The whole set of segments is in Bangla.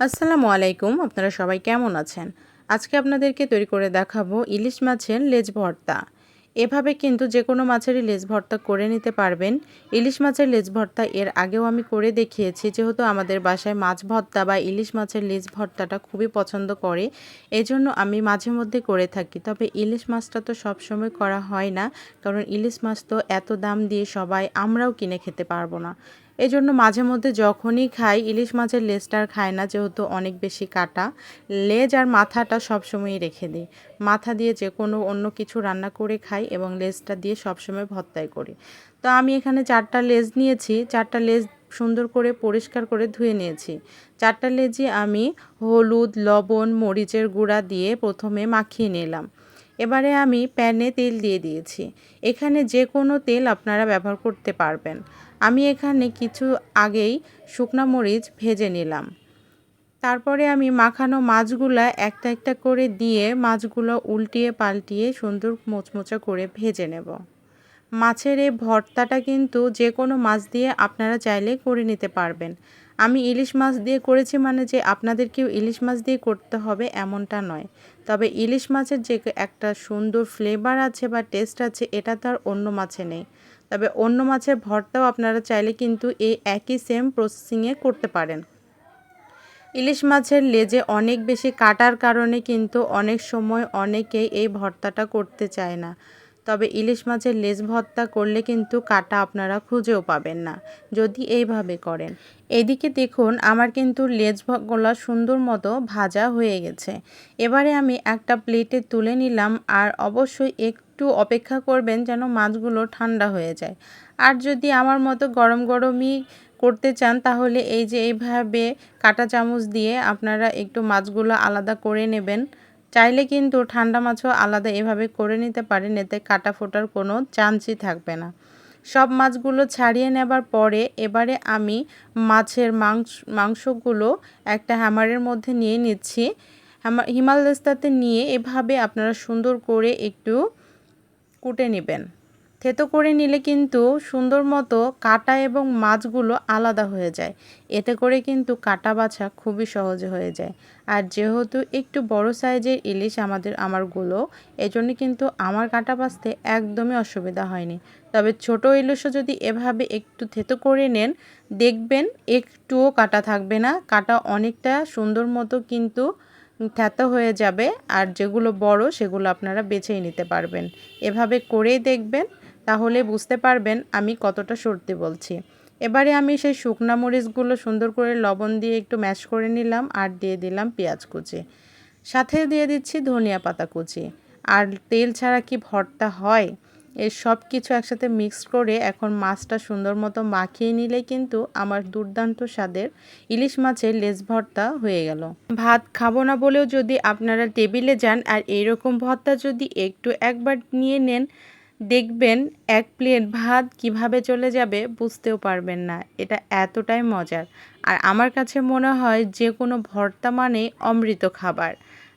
আসসালামু আলাইকুম, আপনারা সবাই কেমন আছেন? আজকে আপনাদেরকে তৈরি করে দেখাবো ইলিশ মাছের লেজ ভর্তা। এভাবে কিন্তু যে কোনো মাছেরই লেজ ভর্তা করে নিতে পারবেন। ইলিশ মাছের লেজ ভর্তা এর আগেও আমি করে দেখিয়েছি, যেহেতু আমাদের বাসায় মাছ ভর্তা বা ইলিশ মাছের লেজ ভর্তাটা খুবই পছন্দ করে, এজন্য আমি মাঝে মধ্যে করে থাকি। তবে ইলিশ মাছটা তো সবসময় করা হয় না, কারণ ইলিশ মাছ তো এত দাম দিয়ে সবাই আমরাও কিনে খেতে পারব না। এই জন্য মাঝে মধ্যে যখনই খাই, ইলিশ মাছের লেজটা আর খায় না, যেহেতু অনেক বেশি কাটা, লেজ আর মাথাটা সবসময়ই রেখে দিই। মাথা দিয়ে যে কোনো অন্য কিছু রান্না করে খাই এবং লেজটা দিয়ে সবসময় ভর্তাই করি। তো আমি এখানে চারটা লেজ নিয়েছি, চারটা লেজ সুন্দর করে পরিষ্কার করে ধুয়ে নিয়েছি। চারটা লেজই আমি হলুদ, লবণ, মরিচের গুঁড়া দিয়ে প্রথমে মাখিয়ে নিলাম। এবারে আমি প্যানে তেল দিয়ে দিয়েছি। এখানে যে কোনো তেল আপনারা ব্যবহার করতে পারবেন। আমি এখানে কিছু আগেই শুকনা মরিচ ভেজে নিলাম। তারপরে আমি মাখানো মাছগুলা একটা একটা করে দিয়ে মাছগুলো উল্টিয়ে পাল্টিয়ে সুন্দর মোচমোচা করে ভেজে নেব। মাছের এই ভর্তাটা কিন্তু যে কোনো মাছ দিয়ে আপনারা চাইলে করে নিতে পারবেন। আমি ইলিশ মাছ দিয়ে করেছি মানে যে আপনাদেরকেও ইলিশ মাছ দিয়ে করতে হবে এমনটা নয়। তবে ইলিশ মাছের যে একটা সুন্দর ফ্লেভার আছে বা টেস্ট আছে, এটা তো আর অন্য মাছে নেই। তবে অন্য মাছের ভর্তাও আপনারা চাইলে কিন্তু এই একই সেম প্রসেসিংয়ে করতে পারেন। ইলিশ মাছের লেজে অনেক বেশি কাটার কারণে কিন্তু অনেক সময় অনেকেই এই ভর্তাটা করতে চায় না। তবে ইলিশ মাছের লেজ ভর্তা করলে কিন্তু কাটা আপনারা খুঁজেও পাবেন না, যদি এইভাবে করেন। এদিকে দেখুন, আমার কিন্তু লেজগুলো সুন্দর মতো ভাজা হয়ে গেছে। এবারে আমি একটা প্লেটে তুলে নিলাম আর অবশ্যই একটু অপেক্ষা করবেন যেন মাছগুলো ঠান্ডা হয়ে যায়। আর যদি আমার মতো গরম গরমই করতে চান, তাহলে এই যে এইভাবে কাটা চামচ দিয়ে আপনারা একটু মাছগুলো আলাদা করে নেবেন। চাইলে কিন্তু ঠান্ডা মাছও আলাদা এভাবে করে নিতে পারেন, এতে কাটা ফোটার কোনো চান্সই থাকবে না। সব মাছগুলো ছাড়িয়ে নেবার পরে এবারে আমি মাছের মাংস, মাংসগুলো একটা হ্যামারের মধ্যে নিয়ে নিচ্ছি। হিমালয়স্তাতে নিয়ে এভাবে আপনারা সুন্দর করে একটু কুটে নেবেন। থেতো করে নিলে কিন্তু সুন্দর মতো কাটা এবং মাছগুলো আলাদা হয়ে যায়। এতে করে কিন্তু কাটা বাছা খুবই সহজে হয়ে যায়। আর যেহেতু একটু বড় সাইজের ইলিশ আমাদের, আমারগুলো, এজন্য কিন্তু আমার কাটা বাছতে একদমই অসুবিধা হয়নি। তবে ছোট ইলিশও যদি এভাবে একটু থেতো করে নেন, দেখবেন একটুও কাটা থাকবে না। কাটা অনেকটা সুন্দর মতো কিন্তু থ্যাতো হয়ে যাবে আর যেগুলো বড় সেগুলো আপনারা বেছেই নিতে পারবেন। এভাবে করেই দেখবেন, তাহলে বুঝতে পারবেন আমি কতটা সর্দি বলছি। এবারে আমি সেই শুকনা মরিচগুলো সুন্দর করে লবণ দিয়ে একটু ম্যাশ করে নিলাম আর দিয়ে দিলাম পেঁয়াজ কুচি। সাথে দিয়ে দিচ্ছি ধনিয়া পাতা কুচি। আর তেল ছাড়া কি ভর্তা হয়? এই সব কিছু একসাথে মিক্স করে এখন মাছটা সুন্দর মতো মাখিয়ে নিলে কিন্তু আমার দুর্দান্ত স্বাদের ইলিশ মাছের লেজ ভর্তা হয়ে গেল। ভাত খাব না বলেও যদি আপনারা টেবিলে যান আর এইরকম ভর্তা যদি একটু একবার নিয়ে নেন, দেখবেন এক প্লেট ভাত কীভাবে চলে যাবে বুঝতেও পারবেন না। এটা এতটাই মজার। আর আমার কাছে মনে হয় যে কোনো ভর্তা মানে অমৃত খাবার।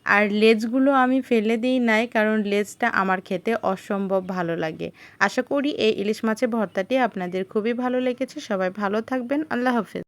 আর লেজগুলো আমি ফেলে দিই নাই, কারণ লেজটা আমার খেতে অসম্ভব ভালো লাগে। আশা করি এই ইলিশ মাছের ভর্তাটি আপনাদের খুবই ভালো লেগেছে। সবাই ভালো থাকবেন। আল্লাহ হাফেজ।